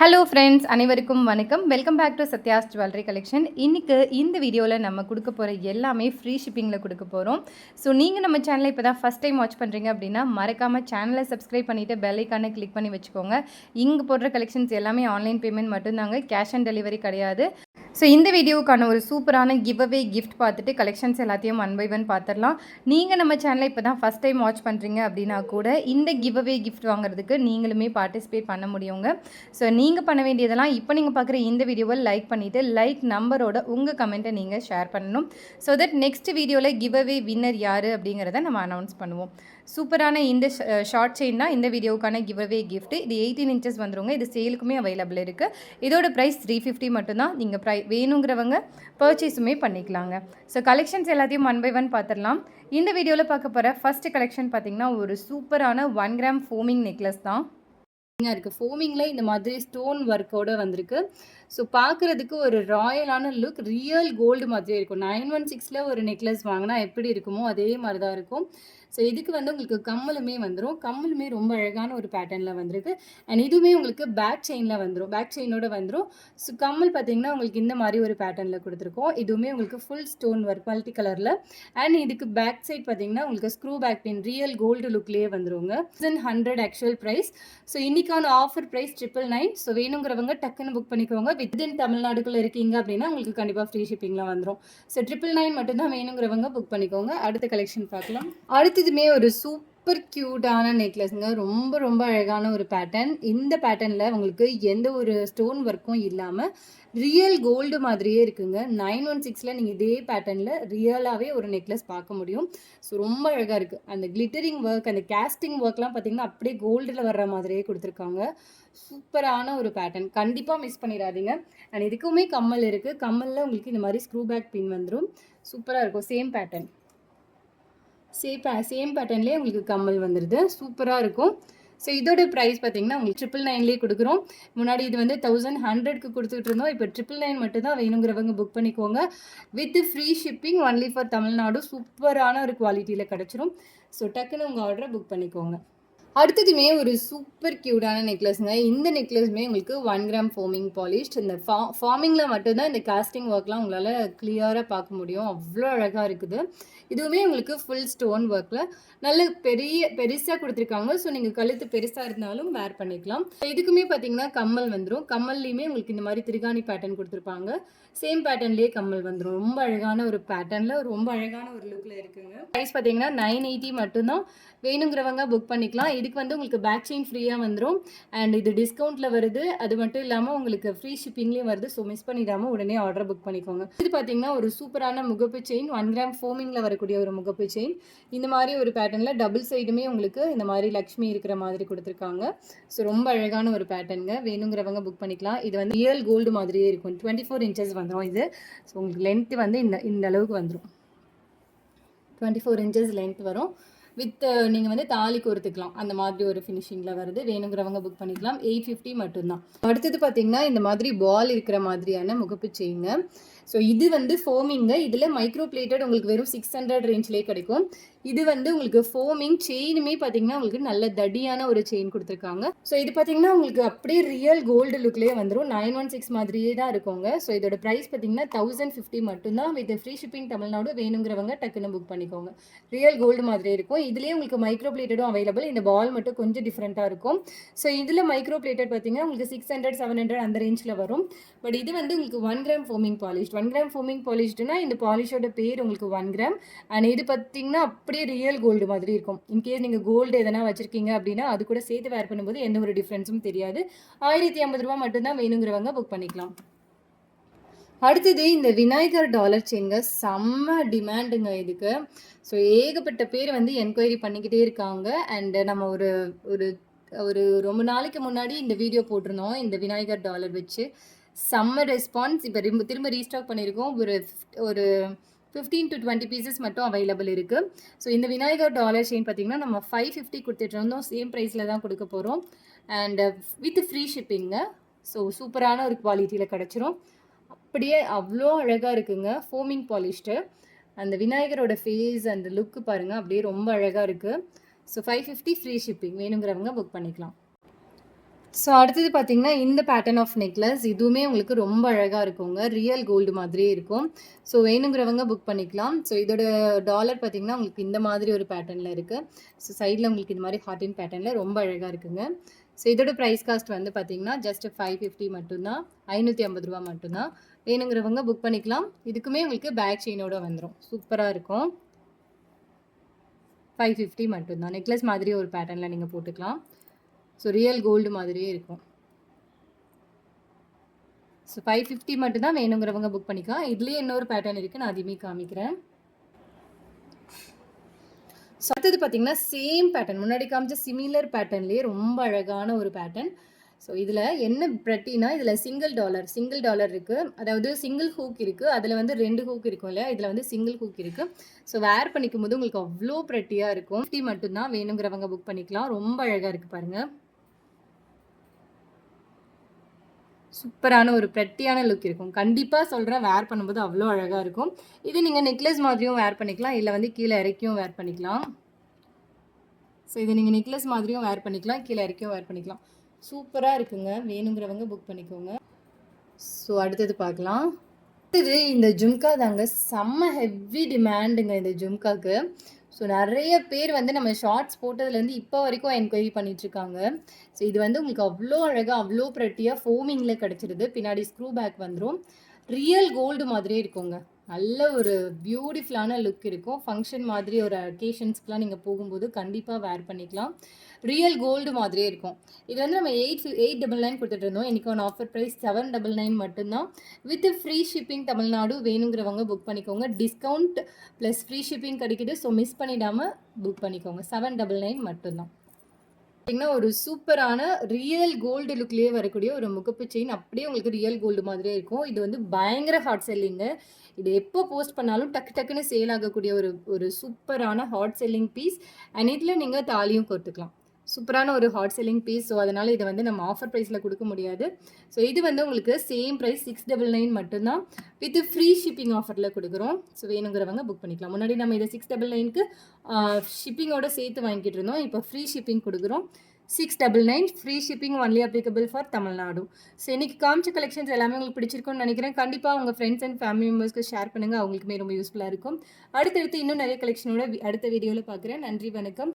Hello friends அனைவருக்கும் வணக்கம். Welcome back to Sathya's jewellery collection இன்றைக்கு இந்த வீடியோவில் நம்ம கொடுக்க போகிற எல்லாமே ஃப்ரீ ஷிப்பிங்கில் கொடுக்க போகிறோம் ஸோ நீங்கள் நம்ம சேனலை இப்போ தான் ஃபஸ்ட் டைம் வாட்ச் பண்ணுறீங்க அப்படின்னா மறக்காமல் சேனலை சப்ஸ்கிரைப் பண்ணிவிட்டு பெல்லைக்கான கிளிக் பண்ணி வச்சுக்கோங்க. இங்கே போடுற கலெக்ஷன்ஸ் எல்லாமே ஆன்லைன் பேமெண்ட் மட்டும்தாங்க. கேஷ் ஆன் டெலிவரி கிடையாது. ஸோ இந்த வீடியோவுக்கான ஒரு சூப்பரான கிவ் அவே கிஃப்ட் பார்த்துட்டு கலெக்ஷன்ஸ் எல்லாத்தையும் ஒன் பை ஒன் பார்த்துடலாம். நீங்கள் நம்ம சேனலை இப்போ தான் ஃபஸ்ட் டைம் வாட்ச் பண்ணுறீங்க அப்படின்னா கூட இந்த கிவ் அவே கிஃப்ட் வாங்குறதுக்கு நீங்களுமே பார்ட்டிசிபேட் பண்ண முடியுங்க. ஸோ நீங்கள் பண்ண வேண்டியதெல்லாம் இப்போ நீங்கள் பார்க்குற இந்த வீடியோவை லைக் பண்ணிவிட்டு லைக் நம்பரோட உங்கள் கமெண்ட்டை நீங்கள் ஷேர் பண்ணணும். ஸோ தட் நெக்ஸ்ட் வீடியோவில் கிவ் அவே வின்னர் யார் அப்படிங்கிறத நம்ம அனௌன்ஸ் பண்ணுவோம். சூப்பரான இந்த ஷார்ட் செயின் தான் இந்த வீடியோவுக்கான கிவ் அவே கிஃப்ட் இது எயிட்டீன் இன்ச்சஸ் வந்துருங்க. இது சேலுக்குமே அவைலபிள் இருக்குது இதோட ப்ரைஸ் த்ரீ ஃபிஃப்டி மட்டும்தான். நீங்கள் ப்ரை வேணுங்கிறவங்க பர்ச்சேஸுமே பண்ணிக்கலாங்க. ஸோ கலெக்ஷன்ஸ் எல்லாத்தையும் ஒன் பை ஒன் பார்த்துடலாம் இந்த வீடியோவில் பார்க்க போகிற ஃபஸ்ட்டு கலெக்ஷன் பார்த்தீங்கன்னா ஒரு சூப்பரான ஒன் கிராம் ஃபோமிங் நெக்லஸ் தான். இருக்குது ஃபோமிங்கில் இந்த மாதிரி ஸ்டோன் ஒர்க்கோட வந்திருக்கு. ஸோ பார்க்குறதுக்கு ஒரு ராயலான லுக் ரியல் கோல்டு மாதிரி இருக்கும். நைன் ஒன் சிக்ஸில் ஒரு நெக்லஸ் வாங்கினா எப்படி இருக்குமோ அதே மாதிரி தான் இருக்கும். ஸோ இதுக்கு வந்து உங்களுக்கு கம்மலுமே வந்துடும் கம்மலுமே ரொம்ப அழகான ஒரு பேட்டர்னில் வந்திருக்கு. அண்ட் இதுவுமே உங்களுக்கு பேக் செயினில் வந்துடும் பேக் செயினோட வந்துடும் ஸோ கம்மல் பார்த்தீங்கன்னா உங்களுக்கு இந்த மாதிரி ஒரு பேட்டர்னில் கொடுத்துருக்கோம். இதுவுமே உங்களுக்கு ஃபுல் ஸ்டோன் ஒர்க் மல்டி கலரில் அண்ட் இதுக்கு பேக் சைட் பார்த்தீங்கன்னா உங்களுக்கு screw back pin real gold லுக்லேயே வந்துருங்க. Thousand hundred actual price so இன்னைக்கான offer price triple nine so வேணுங்கிறவங்க டக்குன்னு புக் பண்ணிக்கோங்க. வித்தின் தமிழ்நாடுக்குள்ளே இருக்கீங்க அப்படின்னா உங்களுக்கு கண்டிப்பாக ஃப்ரீ ஷிப்பிங்லாம் வந்துடும் ஸோ ட்ரிபிள் நைன் மட்டும்தான் வேணுங்கிறவங்க புக் பண்ணிக்கோங்க. அடுத்த கலெக்ஷன் பார்க்கலாம். அடுத்து இதுவுமே ஒரு சூப்பர் க்யூட்டான நெக்லஸ்ங்க ரொம்ப ரொம்ப அழகான ஒரு பேட்டர்ன் இந்த பேட்டர்னில் உங்களுக்கு எந்த ஒரு ஸ்டோன் ஒர்க்கும் இல்லாமல் ரியல் கோல்டு மாதிரியே இருக்குங்க. நைன் ஒன் சிக்ஸில் நீங்கள் இதே பேட்டர்னில் ரியலாகவே ஒரு நெக்லஸ் பார்க்க முடியும். ஸோ ரொம்ப அழகாக இருக்குது அந்த கிளிட்டரிங் ஒர்க் அந்த கேஸ்டிங் ஒர்க்லாம் பார்த்தீங்கன்னா அப்படியே கோல்டில் வர்ற மாதிரியே கொடுத்துருக்காங்க. சூப்பரான ஒரு பேட்டர்ன் கண்டிப்பாக மிஸ் பண்ணிடாதீங்க. அண்ட் இதுக்குமே கம்மல் இருக்குது கம்மலில் உங்களுக்கு இந்த மாதிரி ஸ்க்ரூ பேக் பின் வந்துடும் சூப்பராக இருக்கும். சேம் பேட்டர்ன் சேம் சேம் பேட்டர்ன்லேயே உங்களுக்கு கம்மல் வந்துடுது சூப்பராக இருக்கும். ஸோ இதோட ப்ரைஸ் பார்த்தீங்கன்னா உங்களுக்கு ட்ரிபிள் நைன்லேயே கொடுக்குறோம். முன்னாடி இது வந்து தௌசண்ட் ஹண்ட்ரட்க்கு கொடுத்துட்டு இருந்தோம். இப்போ ட்ரிபிள் நைன் மட்டும்தான் வேணுங்கிறவங்க புக் பண்ணிக்கோங்க. With free shipping only for Tamil Nadu சூப்பரான ஒரு குவாலிட்டியில் கிடச்சிரும். ஸோ டக்குன்னு உங்கள் ஆர்டரை புக் பண்ணிக்கோங்க. அடுத்ததுமே ஒரு சூப்பர் க்யூட்டான நெக்லஸ்ங்க இந்த நெக்லஸ்மே உங்களுக்கு ஒன் கிராம் ஃபார்மிங் பாலிஷ்ட் இந்த ஃபா ஃபார்மிங்கில் மட்டும்தான் இந்த காஸ்டிங் ஒர்க்லாம் உங்களால் கிளியராக பார்க்க முடியும். அவ்வளோ அழகாக இருக்குது. இதுவுமே உங்களுக்கு ஃபுல் ஸ்டோன் ஒர்க்கில் நல்ல பெரிய பெருசாக கொடுத்துருக்காங்க. ஸோ நீங்கள் கழுத்து பெருசாக இருந்தாலும் வேர் பண்ணிக்கலாம். இதுக்குமே பார்த்தீங்கன்னா கம்மல் வந்துடும் கம்மல்லையுமே உங்களுக்கு இந்த மாதிரி திருகாணி பேட்டர்ன் கொடுத்துருப்பாங்க. சேம் பேட்டர்ன்லேயே கம்மல் வந்துடும் ரொம்ப அழகான ஒரு பேட்டர்னில் ரொம்ப அழகான ஒரு லுக்கில் இருக்குங்க. ப்ரைஸ் பார்த்தீங்கன்னா நைன் எயிட்டி மட்டும்தான். வேணுங்கிறவங்க புக் பண்ணிக்கலாம். இதுக்கு வந்து உங்களுக்கு பேக் செயின் ஃப்ரீயாக வந்துடும் அண்ட் இது டிஸ்கவுண்ட்டில் வருது. அது மட்டும் இல்லாமல் உங்களுக்கு ஃப்ரீ ஷிப்பிங்லேயும் வருது. ஸோ மிஸ் பண்ணிடாமல் உடனே ஆர்டர் புக் பண்ணிக்கோங்க. இது பார்த்தீங்கன்னா ஒரு சூப்பரான முகப்பு செயின் ஒன் கிராம் ஃபோமிங்கில் வரக்கூடிய ஒரு முகப்பு செயின் இந்த மாதிரி ஒரு பேட்டர்னில் டபுள் சைடுமே உங்களுக்கு இந்த மாதிரி லக்ஷ்மி இருக்கிற மாதிரி கொடுத்துருக்காங்க. ஸோ ரொம்ப அழகான ஒரு பேட்டர்னுங்க வேணுங்கிறவங்க புக் பண்ணிக்கலாம். இது வந்து ரியல் கோல்டு மாதிரியே இருக்கும். டுவெண்ட்டி ஃபோர் இன்ச்சஸ் வந்துடும் இது. ஸோ உங்களுக்கு லென்த்து வந்து இந்த இந்த அளவுக்கு வந்துடும் டுவெண்ட்டி ஃபோர் இன்ச்சஸ் லென்த் வரும். வித் நீங்கள் வந்து தாலி கோர்த்துக்கலாம். அந்த மாதிரி ஒரு ஃபினிஷிங்கில் வருது வேணுங்கிறவங்க புக் பண்ணிக்கலாம். எயிட் ஃபிஃப்டி மட்டும்தான். அடுத்தது பார்த்தீங்கன்னா இந்த மாதிரி பால் இருக்கிற மாதிரியான முகப்பு செய்யுங்க ஸோ இது வந்து ஃபோமிங் இதில் மைக்ரோ பிளேட்டட் உங்களுக்கு வெறும் சிக்ஸ் ஹண்ட்ரட் ரேஞ்ச்லேயே கிடைக்கும். இது வந்து உங்களுக்கு ஃபோமிங் செயினுமே பார்த்தீங்கன்னா உங்களுக்கு நல்ல தடியான ஒரு செயின் கொடுத்துருக்காங்க. ஸோ இது பார்த்தீங்கன்னா உங்களுக்கு அப்படியே ரியல் கோல்டு லுக்லேயே வந்துடும் நைன் ஒன் சிக்ஸ் மாதிரியே தான் இருக்குங்க. ஸோ இதோட ப்ரைஸ் பார்த்தீங்கன்னா தௌசண்ட் ஃபிஃப்டி மட்டும்தான். வித் ஃப்ரீ ஷிப்பிங் தமிழ்நாடு வேணுங்கிறவங்க டக்குன்னு புக் பண்ணிக்கோங்க. ரியல் கோல்டு மாதிரியே இருக்கும். இதுலேயே உங்களுக்கு மைக்ரோ பிளேட்டடும் அவைலபிள் இந்த பால் மட்டும் கொஞ்சம் டிஃப்ரெண்ட்டாக இருக்கும். ஸோ இதில் மைக்ரோ பிளேட்டட் பார்த்தீங்கன்னா உங்களுக்கு சிக்ஸ் ஹண்ட்ரட் செவன் ஹண்ட்ரட் அந்த ரேஞ்சில் வரும். பட் இது வந்து உங்களுக்கு one gram forming polish one gram forming பாலிஷ்டுனா இந்த பாலிஷோட பேர் உங்களுக்கு ஒன் கிராம் அண்ட் இது பார்த்தீங்கன்னா அப்படியே ரியல் கோல்டு மாதிரி இருக்கும். இன்கேஸ் நீங்கள் கோல்டு எதனா வச்சுருக்கீங்க அப்படின்னா அது கூட சேர்த்து வேர் பண்ணும்போது எந்த ஒரு டிஃப்ரென்ஸும் தெரியாது. ஆயிரத்தி ஐம்பது ரூபா மட்டும்தான் வேணுங்கிறவங்க புக் பண்ணிக்கலாம். அடுத்தது இந்த விநாயகர் டாலர் செயின்ங்க செம்ம டிமாண்டுங்க இதுக்கு. ஸோ ஏகப்பட்ட பேர் வந்து என்கொயரி பண்ணிக்கிட்டே இருக்காங்க. அண்டு நம்ம ஒரு ஒரு ஒரு ரொம்ப நாளைக்கு முன்னாடி இந்த வீடியோ போட்டிருந்தோம் இந்த விநாயகர் டாலர் வச்சு. செம்ம ரெஸ்பான்ஸ் இப்போ திரும்ப திரும்ப ரீஸ்டாக் பண்ணியிருக்கோம். ஒரு ஒரு ஃபிஃப்டீன் டு டுவெண்ட்டி பீசஸ் மட்டும் அவைலபிள் இருக்குது ஸோ இந்த விநாயகர் டாலர் செயின் பார்த்திங்கன்னா நம்ம ஃபைவ் ஃபிஃப்டி கொடுத்துட்டு இருந்தோம். சேம் ப்ரைஸில் தான் கொடுக்க போகிறோம் அண்ட் வித் ஃப்ரீ ஷிப்பிங்க ஸோ சூப்பரான ஒரு குவாலிட்டியில் கிடச்சிரும். அப்படியே அவ்வளோ அழகாக இருக்குங்க. ஃபோமிங் பாலிஷ்டு அந்த விநாயகரோட ஃபேஸ் அந்த லுக்கு பாருங்கள் அப்படியே ரொம்ப அழகாக இருக்குது so five fifty free shipping வேணுங்கிறவங்க புக் பண்ணிக்கலாம். ஸோ அடுத்தது பார்த்தீங்கன்னா, இந்த பேட்டர்ன் ஆஃப் நெக்லஸ் இதுவுமே உங்களுக்கு ரொம்ப அழகாக இருக்குங்க. ரியல் கோல்டு மாதிரியே இருக்கும். ஸோ வேணுங்கிறவங்க புக் பண்ணிக்கலாம். ஸோ இதோட டாலர் பார்த்தீங்கன்னா, உங்களுக்கு இந்த மாதிரி ஒரு பேட்டர்னில் இருக்குது ஸோ சைடில் உங்களுக்கு இந்த மாதிரி ஹார்டின் பேட்டர்னில் ரொம்ப அழகாக இருக்குங்க. ஸோ இதோட ப்ரைஸ் காஸ்ட் வந்து பார்த்தீங்கன்னா, ஜஸ்ட் 550 மட்டும் தான். ரூ. 550 மட்டும் தான். வேணுங்கிறவங்க புக் பண்ணிக்கலாம். இதுக்குமே உங்களுக்கு பேக் செயினோட வந்துடும் சூப்பராக இருக்கும். ஃபைவ் ஃபிஃப்டி மட்டும்தான் நெக்லஸ் மாதிரி ஒரு பேட்டர்னில் நீங்கள் போட்டுக்கலாம். ஸோ ரியல் கோல்டு மாதிரியே இருக்கும். ஸோ 550 மட்டும் தான் வேணுங்கிறவங்க புக் பண்ணிக்கலாம். இதுலயே இன்னொரு பேட்டர்ன் இருக்கு. நான் அதையுமே காமிக்கிறேன். ஸோ அடுத்தது பார்த்தீங்கன்னா, சேம் பேட்டர்ன் முன்னாடி காமிச்ச சிமிலர் பேட்டர்ன்லயே ரொம்ப அழகான ஒரு பேட்டர்ன். ஸோ இதில் என்ன பிரட்டினா, இதில் சிங்கிள் டாலர் சிங்கிள் டாலர் இருக்குது அதாவது சிங்கிள் ஹூக் இருக்குது அதில் வந்து ரெண்டு ஹூக் இருக்கும் இல்லையா? இதில் வந்து சிங்கிள் ஹூக் இருக்குது ஸோ வேர் பண்ணிக்கும்போது உங்களுக்கு அவ்வளோ ப்ரெட்டியாக இருக்கும். 50 மட்டும் தான் வேணுங்கிறவங்க புக் பண்ணிக்கலாம். ரொம்ப அழகாக இருக்குது பாருங்கள் சூப்பரான ஒரு பிரட்டியான லுக் இருக்கும். கண்டிப்பாக சொல்கிறேன் வேர் பண்ணும்போது அவ்வளோ அழகாக இருக்கும். இது நீங்கள் நெக்லஸ் மாதிரியும் வேர் பண்ணிக்கலாம். இல்லை வந்து கீழே இறக்கியும் வேர் பண்ணிக்கலாம். ஸோ இதை நீங்கள் நெக்லஸ் மாதிரியும் வேர் பண்ணிக்கலாம். கீழே இறக்கியும் வேர் பண்ணிக்கலாம். சூப்பராக இருக்குங்க. வேணுங்கிறவங்க புக் பண்ணிக்கோங்க. ஸோ அடுத்தது பார்க்கலாம். அடுத்தது இந்த ஜும்கா தாங்க செம்ம ஹெவி டிமாண்டுங்க இந்த ஜும்காக்கு. ஸோ நிறைய பேர் வந்து நம்ம ஷார்ட்ஸ் போட்டதுலேருந்து இப்போ வரைக்கும் என்கொயரி பண்ணிகிட்ருக்காங்க ஸோ இது வந்து உங்களுக்கு அவ்வளோ அழகாக அவ்வளோ ப்ரெட்டியாக ஃபோமிங்கில் கிடச்சிருது பின்னாடி ஸ்க்ரூ பேக் வந்துடும் ரியல் கோல்டு மாதிரியே இருக்குங்க. நல்ல ஒரு பியூட்டிஃபுல்லான லுக் இருக்கும். ஃபங்க்ஷன் மாதிரி ஒரு அக்கேஷன்ஸ்க்குலாம் நீங்கள் போகும்போது கண்டிப்பாக வேர் பண்ணிக்கலாம். ரியல் கோல்டு மாதிரியே இருக்கும். இது வந்து நம்ம 8 899 குடுத்துட்டுருந்தோம். One offer price seven double nine மட்டும்தான் வித் ஃப்ரீ ஷிப்பிங் தமிழ்நாடு வேணுங்கிறவங்க புக் பண்ணிக்கோங்க. டிஸ்கவுண்ட் ப்ளஸ் ஃப்ரீ ஷிப்பிங் கிடைக்கிது ஸோ மிஸ் பண்ணிடாமல் புக் பண்ணிக்கோங்க. செவன் டபுள் நைன் மட்டும்தான் பார்த்தீங்கன்னா, ஒரு சூப்பரான ரியல் கோல்டு லுக்லேயே வரக்கூடிய ஒரு முகப்பு செயின் அப்படியே உங்களுக்கு ரியல் கோல்டு மாதிரியே இருக்கும். இது வந்து பயங்கர ஹாட் செல்லிங்கு இது எப்போ போஸ்ட் பண்ணாலும் டக்கு டக்குன்னு சேல் ஆகக்கூடிய ஒரு ஒரு சூப்பரான ஹாட் செல்லிங் பீஸ். அண்ட் இதில் நீங்கள் தாலியும் கோர்த்துக்கலாம். சூப்பரான ஒரு ஹாட் செல்லிங் பீஸ். ஸோ அதனால் இதை வந்து நம்ம ஆஃபர் ப்ரைஸில் கொடுக்க முடியாது. ஸோ இது வந்து உங்களுக்கு same price six double nine மட்டும்தான் வித் ஃப்ரீ ஷிப்பிங் ஆஃபரில் கொடுக்குறோம் ஸோ வேணுங்கிறவங்க புக் பண்ணிக்கலாம். முன்னாடி நம்ம இதை சிக்ஸ் டபுள் நைனுக்கு ஷிப்பிங்கோட சேர்த்து வாங்கிட்டு இருந்தோம். இப்போ ஃப்ரீ ஷிப்பிங் கொடுக்குறோம் six double nine free shipping only applicable for Tamil Nadu. So இன்னைக்கு காமிச்ச கலெக்ஷன்ஸ் எல்லாமே உங்களுக்கு பிடிச்சிருக்கும்னு நினைக்கிறேன். கண்டிப்பாக உங்கள் ஃப்ரெண்ட்ஸ் அண்ட் ஃபேமிலி மெம்பர்ஸ்க்கு ஷேர் பண்ணுங்க. அவங்களுக்குமே ரொம்ப யூஸ்ஃபுல்லாக இருக்கும். அடுத்தடுத்து இன்னும் நிறைய கலெக்ஷனோட அடுத்த வீடியோவில் பார்க்குறேன். நன்றி, வணக்கம்.